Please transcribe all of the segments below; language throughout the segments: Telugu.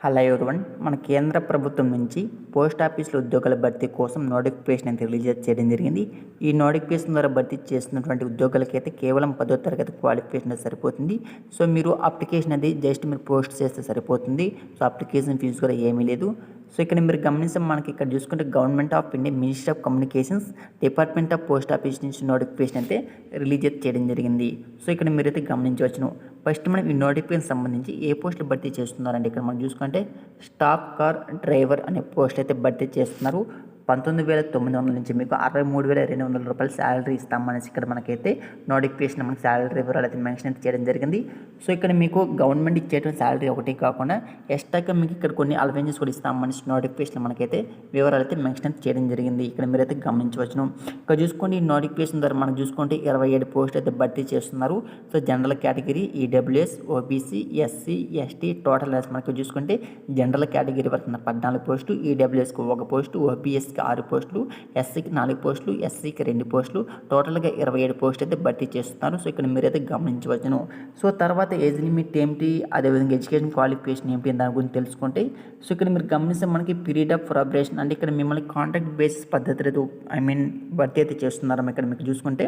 హలో ఎవరివన్ మన కేంద్ర ప్రభుత్వం నుంచి పోస్ట్ ఆఫీసులో ఉద్యోగాల భర్తీ కోసం నోటిఫికేషన్ అయితే రిలీజ్ చేయడం జరిగింది. ఈ నోటిఫికేషన్ ద్వారా భర్తీ చేస్తున్నటువంటి ఉద్యోగాలకైతే కేవలం పదో తరగతి క్వాలిఫికేషన్ సరిపోతుంది. సో మీరు అప్లికేషన్ అది జస్ట్ మీరు పోస్ట్ చేస్తే సరిపోతుంది. సో అప్లికేషన్ ఫీజు కూడా ఏమీ లేదు. సో ఇక్కడ మీరు గమనిస్తే మనకి ఇక్కడ చూసుకుంటే government of India minister of communications department of post office నుంచి నోటిఫికేషన్ అయితే రిలీజ్ చేయడం జరిగింది. సో ఇక్కడ మీరైతే గమనించవచ్చును. ఫస్ట్ మనం ఈ నోటిఫికేషన్ సంబంధించి ఏ పోస్టులు భర్తీ చేస్తున్నారండి ఇక్కడ మనం చూసుకుంటే స్టాఫ్ కార్ డ్రైవర్ అనే పోస్ట్ అయితే భర్తీ చేస్తున్నారు. పంతొమ్మిది వేల తొమ్మిది వందల నుంచి మీకు అరవై మూడు వేల రెండు వందల రూపాయలు శాలరీ ఇస్తామనేసి ఇక్కడ మనకైతే నోటిఫికేషన్ మనకి శాలరీ వివరాలు అయితే మెన్షన్ అయితే చేయడం జరిగింది. సో ఇక్కడ మీకు గవర్నమెంట్ ఇచ్చేటువంటి శాలరీ ఒకటి కాకుండా ఎక్స్ట్రాగా మీకు ఇక్కడ కొన్ని అలవెన్సెస్ కూడా ఇస్తామనేసి నోటిఫికేషన్ మనకైతే వివరాలు అయితే మెన్షన్ అయితే చేయడం జరిగింది. ఇక్కడ మీరైతే గమనించవచ్చును. ఇక్కడ చూసుకోండి ఈ నోటిఫికేషన్ ద్వారా మనం చూసుకుంటే ఇరవై ఏడు పోస్ట్ అయితే భర్తీ చేస్తున్నారు. So general category EWS OBC SC ST total మనకి చూసుకుంటే జనరల్ కేటగిరీ వరకు పద్నాలుగు పోస్టు ఈడబ్ల్యూఎస్కి ఒక పోస్టు ఓబీఎస్ ఎస్సీకి ఆరు పోస్టులు ఎస్సీకి నాలుగు పోస్టులు ఎస్సీకి రెండు పోస్టులు టోటల్గా ఇరవై ఏడు పోస్టులు అయితే భర్తీ చేస్తున్నారు. సో ఇక్కడ మీరైతే గమనించవచ్చును. సో తర్వాత ఏజ్ లిమిట్ ఏమిటి అదేవిధంగా ఎడ్యుకేషన్ క్వాలిఫికేషన్ ఏమిటి దాని గురించి తెలుసుకుంటే సో ఇక్కడ మీరు గమనిస్తే మనకి పీరియడ్ ఆఫ్ ప్రోగ్రెషన్ అంటే ఇక్కడ మిమ్మల్ని కాంట్రాక్ట్ బేసిస్ అయితే ఐ మీన్ భర్తీ అయితే చేస్తున్నారు ఇక్కడ మీకు చూసుకుంటే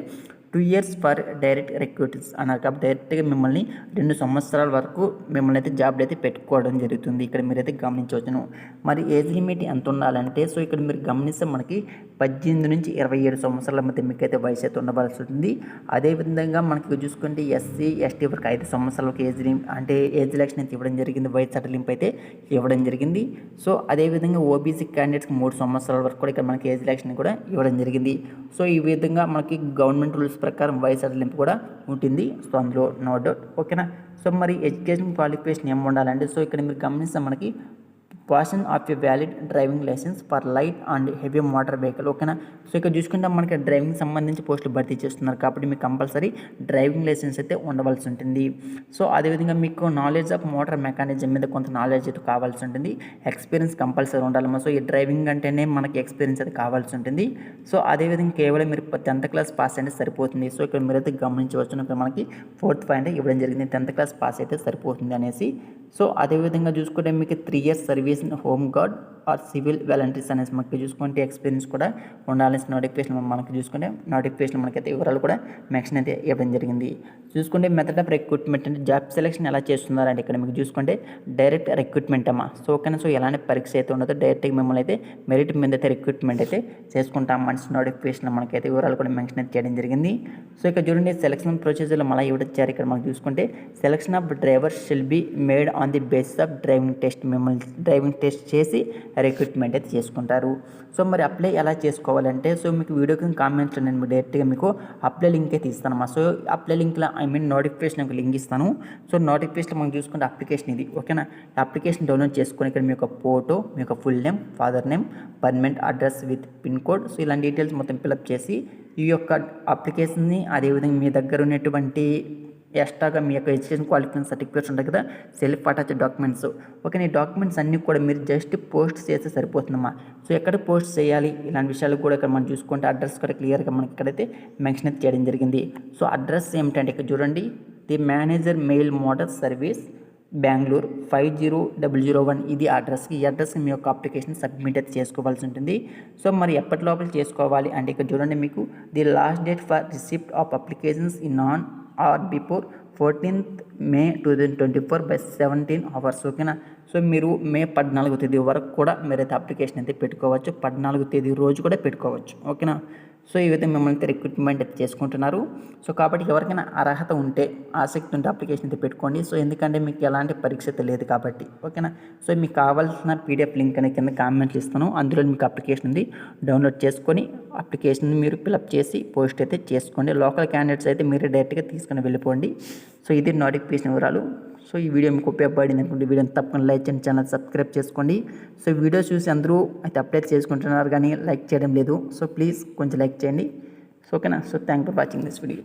two years for direct recruiters అన్నారు కాబట్టి డైరెక్ట్గా మిమ్మల్ని రెండు సంవత్సరాల వరకు మిమ్మల్ని అయితే జాబ్లు అయితే పెట్టుకోవడం జరుగుతుంది. ఇక్కడ మీరైతే గమనించవచ్చును. మరి ఏజ్ లిమిట్ ఎంత ఉండాలంటే సో ఇక్కడ మీరు గమనిస్తే మనకి పద్దెనిమిది నుంచి ఇరవై ఏడు సంవత్సరాల మధ్య మీకు అయితే వయసు అయితే ఉండవలసి ఉంటుంది. అదేవిధంగా మనకి చూసుకుంటే ఎస్సీ ఎస్టీ వరకు ఐదు సంవత్సరాలకు ఏజ్ అంటే ఏజ్ ఎలక్షన్ అయితే ఇవ్వడం జరిగింది. వయసు సడలింపు అయితే ఇవ్వడం జరిగింది. సో అదేవిధంగా ఓబీసీ క్యాండిడేట్స్కి మూడు సంవత్సరాల వరకు కూడా ఇక్కడ మనకి ఏజ్ ఎలక్షన్ కూడా ఇవ్వడం జరిగింది. సో ఈ విధంగా మనకి గవర్నమెంట్ రూల్స్ ప్రకారం వయసు సడలింపు కూడా ఉంటుంది. సో అందులో నో డౌట్. ఓకేనా? సో మరి ఎడ్యుకేషన్ క్వాలిఫికేషన్ ఏమి ఉండాలంటే సో ఇక్కడ మీరు గమనిస్తే మనకి possession of a valid driving licence for light and heavy motor vehicle ఓకేనా సో ఇక్కడ చూసుకుంటే మనకి డ్రైవింగ్ సంబంధించి పోస్టులు భర్తీ చేస్తున్నారు కాబట్టి మీకు కంపల్సరీ డ్రైవింగ్ లైసెన్స్ అయితే ఉండవలసి ఉంటుంది. సో అదేవిధంగా మీకు నాలెడ్జ్ ఆఫ్ మోటార్ మెకానిజం మీద కొంత నాలెడ్జ్ అయితే కావాల్సి ఉంటుంది. ఎక్స్పీరియన్స్ కంపల్సరీ ఉండాలమ్మా. సో ఈ డ్రైవింగ్ అంటేనే మనకి ఎక్స్పీరియన్స్ అయితే కావాల్సి ఉంటుంది. సో అదేవిధంగా కేవలం మీరు టెన్త్ క్లాస్ పాస్ అంటే సరిపోతుంది. సో ఇక్కడ మీరైతే గమనించవచ్చు ఇక్కడ మనకి ఫోర్త్ పాయింట్ ఇవ్వడం జరిగింది. టెన్త్ క్లాస్ పాస్ అయితే సరిపోతుంది అనేసి సో అదేవిధంగా చూసుకుంటే మీకు three years service in home guard or civil volunteers అనేసి మనకి చూసుకుంటే ఎక్స్పీరియన్స్ కూడా ఉండాలని నోటిఫికేషన్ మనకి చూసుకుంటే నోటిఫికేషన్ మనకైతే వివరాలు కూడా మెన్షన్ అయితే ఇవ్వడం జరిగింది. చూసుకుంటే మెథడ్ ఆఫ్ రిక్రూట్మెంట్ అంటే జాబ్ సెలెక్షన్ ఎలా చేస్తున్నారంటే ఇక్కడ మీకు చూసుకుంటే డైరెక్ట్ రిక్రూట్మెంట్ అమ్మా. సో కానీ సో ఎలాంటి పరీక్ష అయితే ఉండదో డైరెక్ట్గా మిమ్మల్ని అయితే మెరిట్ మీద అయితే రిక్రూట్మెంట్ అయితే చేసుకుంటాం మనిషి నోటిఫికేషన్ మనకైతే వివరాలు కూడా మెన్షన్ అయితే చేయడం జరిగింది. సో ఇక్కడ చూడండి సెలక్షన్ ప్రొసీజర్లో మళ్ళీ ఇవ్వచ్చారు ఇక్కడ మనం చూసుకుంటే selection of driver shall be made on the basis of driving test. మిమ్మల్ని డ్రైవింగ్ టెస్ట్ చేసి రిక్రూట్మెంట్ అయితే చేసుకుంటారు. సో మరి అప్లై ఎలా చేసుకోవాలంటే సో మీకు వీడియో కింద కామెంట్స్లో నేను డైరెక్ట్గా మీకు అప్లై లింక్ అయితే ఇస్తాను సో అప్లై లింక్లో ఐ మీన్ నోటిఫికేషన్ ఒక లింక్ ఇస్తాను. సో నోటిఫికేషన్ మనం చూసుకుంటే అప్లికేషన్ ఇది ఓకేనా అప్లికేషన్ డౌన్లోడ్ చేసుకుని ఇక్కడ మీ యొక్క ఫోటో మీ యొక్క full name father name permanent address with pin code so ఇలాంటి డీటెయిల్స్ మొత్తం ఫిలప్ చేసి ఈ యొక్క అప్లికేషన్ని అదేవిధంగా మీ దగ్గర ఉన్నటువంటి ఎక్స్ట్రాగా మీ యొక్క ఎడ్యుకేషన్ క్వాలిఫికేషన్ సర్టిఫికేట్స్ ఉంటాయి కదా సెల్ఫ్ అటాచ్ డాక్యుమెంట్స్ ఓకే ఈ డాక్యుమెంట్స్ అన్నీ కూడా మీరు జస్ట్ పోస్ట్ చేస్తే సరిపోతుందమ్మా. సో ఎక్కడ పోస్ట్ చేయాలి? ఇలాంటి విషయాలు కూడా ఇక్కడ మనం చూసుకుంటే అడ్రస్ కూడా క్లియర్గా మనకి ఇక్కడైతే మెన్షన్ అయితే చేయడం జరిగింది. సో అడ్రస్ ఏమిటంటే ఇక్కడ చూడండి the manager mail motor service Bengaluru five zero double zero one ఇది అడ్రస్కి ఈ అడ్రస్కి మీ యొక్క అప్లికేషన్ సబ్మిట్ అయితే చేసుకోవాల్సి ఉంటుంది. సో మరి ఎప్పటి లోపల చేసుకోవాలి? అంటే ఇక్కడ చూడండి మీకు the last date for receipt of applications in on or before fourteenth May two thousand twenty four by seventeen hours ఓకేనా సో మీరు మే పద్నాలుగు తేదీ వరకు కూడా మీరైతే అప్లికేషన్ అయితే పెట్టుకోవచ్చు. పద్నాలుగు తేదీ రోజు కూడా పెట్టుకోవచ్చు ఓకేనా సో ఈ విధంగా మిమ్మల్ని రిక్రూట్మెంట్ అయితే చేసుకుంటున్నారు. సో కాబట్టి ఎవరికైనా అర్హత ఉంటే ఆసక్తి ఉంటే అప్లికేషన్ అయితే పెట్టుకోండి. సో ఎందుకంటే మీకు ఎలాంటి పరీక్ష అయితే లేదు కాబట్టి. ఓకేనా? సో మీకు కావాల్సిన పీడిఎఫ్ లింక్ అనేది కింద కామెంట్లు ఇస్తాను. అందులో మీకు అప్లికేషన్ ఉంది. డౌన్లోడ్ చేసుకొని అప్లికేషన్ మీరు ఫిలప్ చేసి పోస్ట్ అయితే చేసుకోండి. లోకల్ క్యాండిడేట్స్ అయితే మీరు డైరెక్ట్గా తీసుకుని వెళ్ళిపోండి. సో ఇది నోటిఫికేషన్ వివరాలు. సో ఈ వీడియో మీకు ఉపయోగపడింది అనుకుంటే వీడియోని తప్పకుండా లైక్ చేయండి ఛానల్ సబ్స్క్రైబ్ చేసుకోండి. సో వీడియో చూసి అందరూ అయితే అప్డేట్ చేసుకుంటున్నారు కానీ లైక్ చేయడం లేదు. సో ప్లీజ్ కొంచెం లైక్ చేయండి. సో ఓకేనా? So thank for watching this video